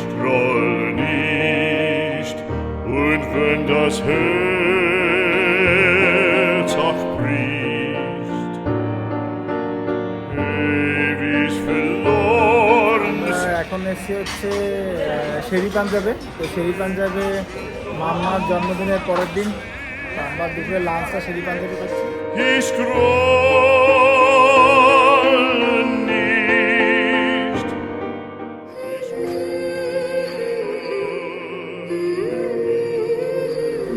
Ich groll nicht, und wenn das Herz auch bricht, ewig verloren এখন এসেছি হচ্ছে শেরি পাঞ্জাবে। তো শেরি পাঞ্জাবে মাম্মার জন্মদিনের পরের দিন তো আমরা দুপুরে লাঞ্চটা শেরি পাঞ্জাবে করছি।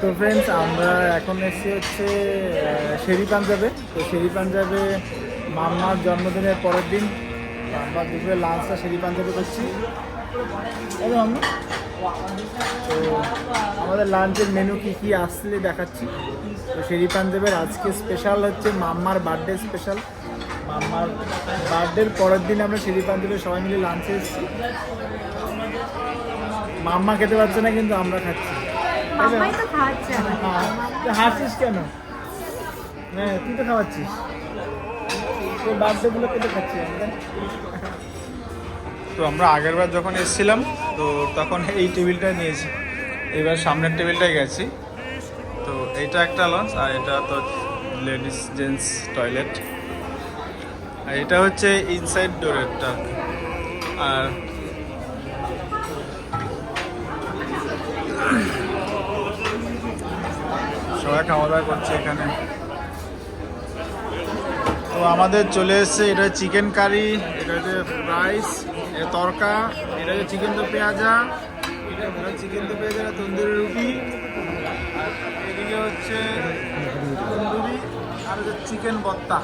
তো ফ্রেন্ডস আমরা এখন এসেছি হচ্ছে শেরি পাঞ্জাবে। তো শেরি পাঞ্জাবে মাম্মার জন্মদিনের পরের দিন আমরা দুপুরে লাঞ্চটা শেরি পাঞ্জাবে করছি। তো আমাদের লাঞ্চের মেনু কি কি আসলে দেখাচ্ছি। তো শেরি পাঞ্জাবের আজকে স্পেশাল হচ্ছে মাম্মার বার্থডে স্পেশাল মাম্মার বার্থডের পরের দিন আমরা শেরি পাঞ্জাবে সবাই মিলে লাঞ্চে এসেছি। মাম্মা খেতে পারছে না কিন্তু আমরা খাচ্ছি। তো হ্যাঁ, তুই হাসছিস কেন? হ্যাঁ তুই তো খাওয়াচ্ছিস। তোর বার্থডে গুলো কেটে খাচ্ছি আমরা। তো আমরা আগেরবার যখন এসেছিলাম তো তখন এই টেবিলটা নিয়েছি। এবার সামনের টেবিলটায় গেছি। তো এইটা একটা লঞ্চ আর এটা তো লেডিস জেন্টস টয়লেট আর এটা হচ্ছে ইনসাইড ডোরেরটা আর সবাই খাওয়া দাওয়া করছে এখানে। তো আমাদের চলে এসছে, এটা চিকেন কারি এটা হচ্ছে রাইস এটা তরকা, এটা হচ্ছে চিকেন তো পেঁয়াজা, এটা চিকেন তো পেঁয়াজা তন্দুরি রুটি। আর এদিকে হচ্ছে তন্দুরি আর হচ্ছে চিকেন বত্তা।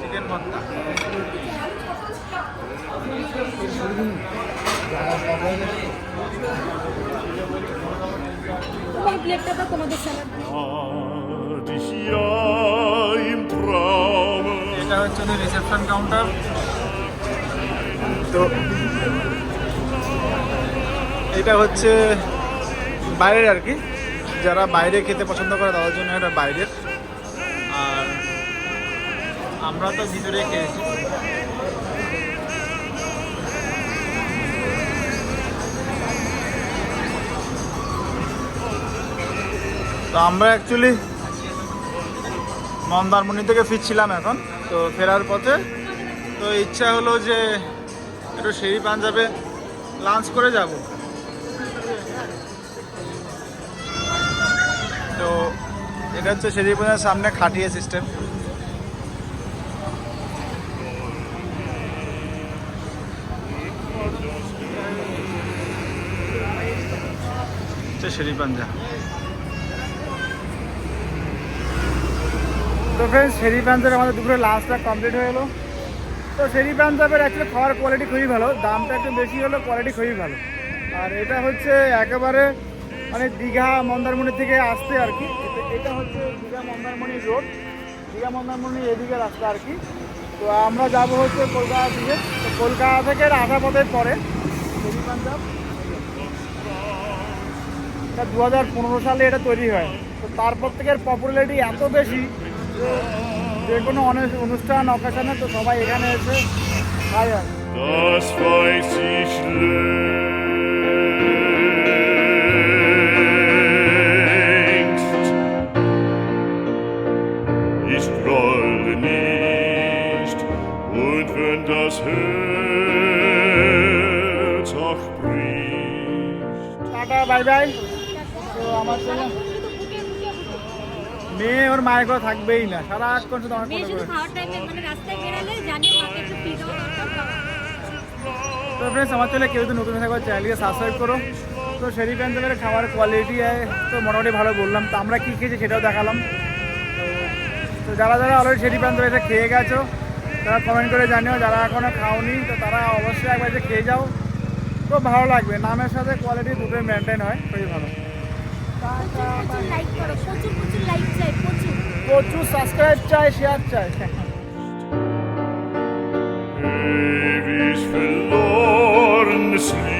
চিকেন বত্তা। ওই প্লেটটা তো তোমাদের স্যালাড. এটা হচ্ছে রিসেপশন কাউন্টার তো এটা হচ্ছে বাইরের আর কি। যারা বাইরে খেতে পছন্দ করে তাদের জন্য এটা বাইরের। আমরা তো ভিতরে খেয়েছি। তো আমরা অ্যাকচুয়ালি মন্দারমণি থেকে ফিরছিলাম এখন। তো ফেরার পথে তো ইচ্ছা হলো যে একটু সেই পাঞ্জাবে লাঞ্চ করে যাব। তো এটা হচ্ছে শেরি পাঞ্জাবের সামনে খাটিয়ে সিস্টেম হচ্ছে শেরি পাঞ্জা। তো ফ্রেন্ডস শেরি আমাদের দুপুরে লাঞ্চটা কমপ্লিট হয়ে গেলো। তো শেরি পাঞ্জাবের অ্যাকচুয়ালি খাওয়ার কোয়ালিটি খুবই ভালো, দামটা একটু বেশি হলো কোয়ালিটি খুবই ভালো। আর এটা হচ্ছে একেবারে মানে দীঘা মন্দারমণি থেকে আসতে আর কি। এটা- হচ্ছে দীঘা মন্দারমণি রোড দীঘা মন্দারমণি এদিকে রাস্তা আর কি। তো আমরা যাব হচ্ছে কলকাতা থেকে। তো কলকাতা থেকে এটা আসা পথের পরে শেরি পাঞ্জাব এটা দু হাজার পনেরো সালে এটা তৈরি হয় তো তারপর থেকে এর পপুলারিটি এত বেশি যে কোনো অনে- অনুষ্ঠান অকেশনে তো সবাই এখানে এসে খায় আর কি। Das weiß ich längst. Ich grolle nicht, und wenn das Herz sprichst. Tata bye bye তো আমার জন্য মেয়ে ওর মায়ের কথা থাকবেই না সারাক্ষণ শুধু আমার মেয়ে শুধু খাওয়ার টাইমে মানে রাস্তায় বেরালে জানি মাকে একটু ফ্রি দেওয়া তো ফ্রেন্ডস আমার চলে কেউ যদি নতুন থাকবে চ্যানেলকে সাবস্ক্রাইব করো। তো শেরি প্যান্ডেলের খাবার কোয়ালিটি তো মোটামুটি ভালো বললাম। তো আমরা কী খেয়েছি সেটাও দেখালাম। তো- তো যারা যারা অলরেডি শেরি প্যান্ডেল এসে খেয়ে গেছো তারা কমেন্ট করে জানিও। যারা এখনও খাওনি তো তারা অবশ্যই একবার এসে খেয়ে যাও। খুব ভালো লাগবে। নামের সাথে কোয়ালিটি দুটোই মেনটেন হয় খুবই ভালো। প্রচুর লাইক করো প্রচুর প্রচুর লাইক চাই প্রচুর প্রচুর সাবস্ক্রাইব চাই। শেয়ার চাই Ewig verlorenes Leben